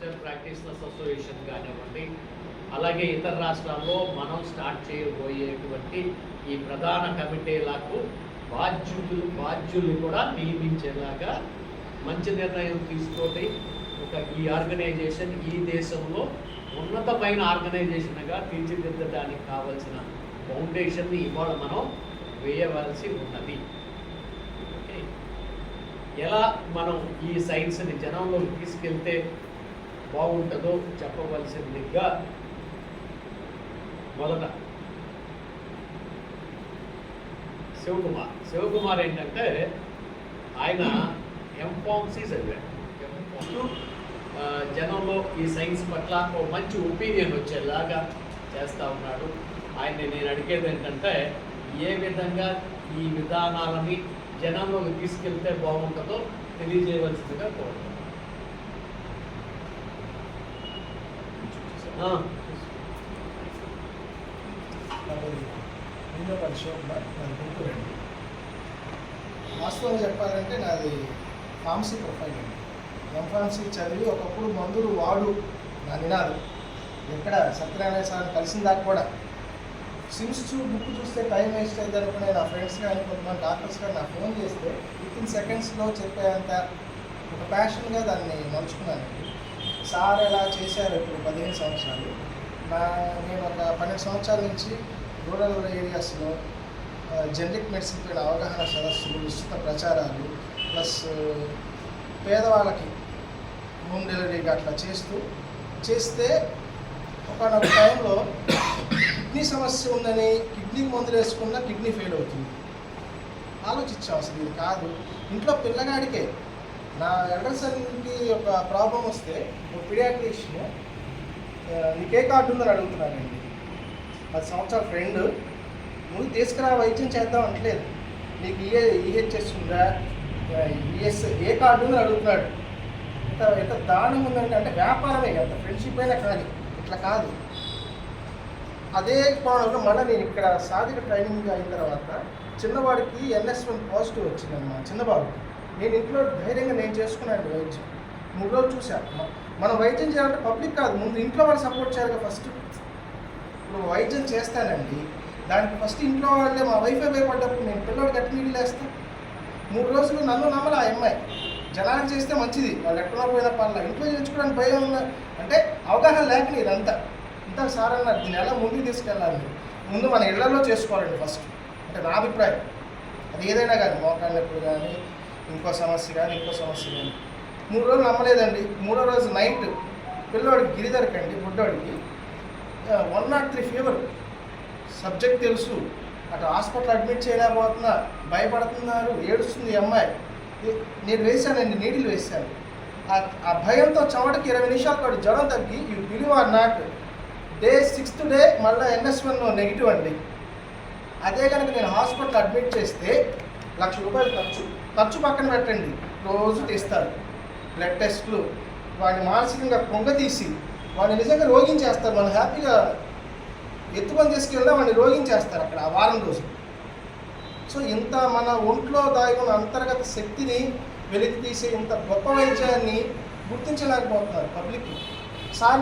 Teacher practitioners association కానివ్వండి. అలాగే ఇతర రాష్ట్రాల్లో మనం స్టార్ట్ చేయబోయేటువంటి ఈ ప్రధాన కమిటీలకు బాధ్యులు బాధ్యులు కూడా నియమించేలాగా మంచి నిర్ణయం తీసుకొని ఒక ఈ ఆర్గనైజేషన్ ఈ దేశంలో ఉన్నతమైన ఆర్గనైజేషన్గా తీర్చిదిద్దడానికి కావలసిన ఫౌండేషన్ని ఇవాళ మనం వేయవలసి ఉన్నది. ఓకే. ఎలా మనం ఈ సైన్స్ని జనంలోకి తీసుకెళ్తే బాగుంటుందో చెప్పవలసిందిగా మొదట శివకుమార్. శివకుమార్ ఏంటంటే ఆయన ఎంపాంసీ చదివాడు. ఎంపాంసీ జనంలో ఈ సైన్స్ పట్ల ఒక మంచి ఒపీనియన్ వచ్చేలాగా చేస్తూ ఉన్నాడు. ఆయన్ని నేను అడిగేది ఏంటంటే ఏ విధంగా ఈ విధానాలని జనంలోకి తీసుకెళ్తే బాగుంటుందో తెలియజేయవలసిందిగా కోరుతున్నాను. ఆ, రెండో పరిశోధన నాది గుంటూరండి వాస్తవంగా చెప్పాలంటే నాది ఫార్మసీ ప్రొఫైల్ అండి. ఎంఫార్మసీ చదివి ఒకప్పుడు మందులు వాడు నా నినాదు. ఎక్కడ సత్యనారాయణ సార్ కలిసిన దాకా కూడా. సిమ్స్ చూ బుక్ చూస్తే టైం వేస్ట్ అయితే అనుకునే నా ఫ్రెండ్స్ కానీ కొంతమంది డాక్టర్స్ కానీ నాకు ఫోన్ చేస్తే విత్ ఇన్ సెకండ్స్లో చెప్పేంత ఒక ప్యాషన్గా దాన్ని మలుచుకున్నానండి. సార్ ఎలా చేశారు ఇప్పుడు పదిహేను సంవత్సరాలు? నా నేను ఒక పన్నెండు సంవత్సరాల నుంచి రూరల్ ఏరియాస్లో జనరిక్ మెడిసిన్ పైన అవగాహన సదస్సులు విస్తృత ప్రచారాలు ప్లస్ పేదవాళ్ళకి హోమ్ డెలివరీగా అట్లా చేస్తూ చేస్తే ఒకనొక టైంలో కిడ్నీ సమస్య ఉందని కిడ్నీ మందులు వేసుకున్నా కిడ్నీ ఫెయిల్ అవుతుంది. ఆలోచించాం అసలు ఇది కాదు. ఇంట్లో పిల్లగాడికే నా ఎల్డర్సన్కి ఒక ప్రాబ్లం వస్తే ఒక పిడియాట్రిషియన్ నీకు ఏ కార్డు ఉందని అడుగుతున్నానండి పది సంవత్సరాల ఫ్రెండ్ నువ్వు తీసుకురా వైద్యం చేద్దాం అంటలేదు నీకు ఏ ఈహెచ్ఎస్ ఉందా? ఈఎస్ ఏ కార్డు ఉందని అడుగుతున్నాడు. ఎంత ఎంత దారుణం ఉందంటే అంటే వ్యాపారమే ఎంత ఫ్రెండ్షిప్ అయినా కానీ ఇట్లా కాదు. అదే కోణంలో మళ్ళీ నేను ఇక్కడ సాధిక ట్రైనింగ్ అయిన తర్వాత చిన్నవాడికి ఎన్ఎస్ వన్ పాజిటివ్ వచ్చిందమ్మా చిన్నబాబుకి. నేను ఇంట్లో ధైర్యంగా నేను చేసుకున్నాను వైద్యం. మూడు రోజులు చూశాను. మనం వైద్యం చేయాలంటే పబ్లిక్ కాదు ముందు ఇంట్లో వాళ్ళు సపోర్ట్ చేయాలి ఫస్ట్. ఇప్పుడు వైద్యం చేస్తానండి. దానికి ఫస్ట్ ఇంట్లో వాళ్ళే మా వైఫ్ భయపడ్డప్పుడు నేను పిల్లవాడికి గట్టి నీళ్ళు వేస్తాను మూడు రోజులు నన్ను నమ్మలే ఆ అమ్మాయి. జనానికి చేస్తే మంచిది. వాళ్ళు ఎక్కడో పోయిన పనులు ఇంట్లో చేయించుకోవడానికి భయం ఉన్న అంటే అవగాహన లేక ఇదంతా ఇంత సార్ అన్నారు దీన్ని ఎలా ముందుకు తీసుకెళ్ళాలి ముందు మన ఇళ్ళలో చేసుకోవాలండి ఫస్ట్. అంటే నా అభిప్రాయం. అది ఏదైనా కానీ మోకాళ్ళప్పుడు కానీ ఇంకో సమస్య కానీ ఇంకో సమస్య కానీ. మూడు రోజులు నమ్మలేదండి. మూడో రోజు నైట్ పిల్లోడికి గిరిధరకండి బుడ్డోడికి. One naught three fever subject తెలుసు. అటు హాస్పిటల్ అడ్మిట్ చేయలేకపోతున్నా భయపడుతున్నారు ఏడుస్తుంది అమ్మాయి. నేను వేశానండి నీడిలు వేశాను. ఆ- ఆ భయంతో చెమటకి ఇరవై నిమిషాల పాటు జ్వరం తగ్గి you believe or not day sixth day మళ్ళీ ఎన్ఎస్ వన్ నెగిటివ్ అండి. అదే కనుక నేను హాస్పిటల్ అడ్మిట్ చేస్తే లక్ష రూపాయలు ఖర్చు. ఖర్చు పక్కన పెట్టండి. రోజు తీస్తారు. బ్లడ్ టెస్ట్లు వాడిని మానసికంగా పొంగతీసి వాడిని నిజంగా రోగించేస్తారు. మనం హ్యాపీగా ఎత్తుకొని తీసుకెళ్ళినా వాడిని రోగించేస్తారు అక్కడ ఆ వారం రోజు సో ఇంత మన ఒంట్లో దాగి ఉన్న అంతర్గత శక్తిని వెలికి తీసే ఇంత గొప్ప వైద్యాన్ని గుర్తించలేకపోతున్నారు పబ్లిక్ సార్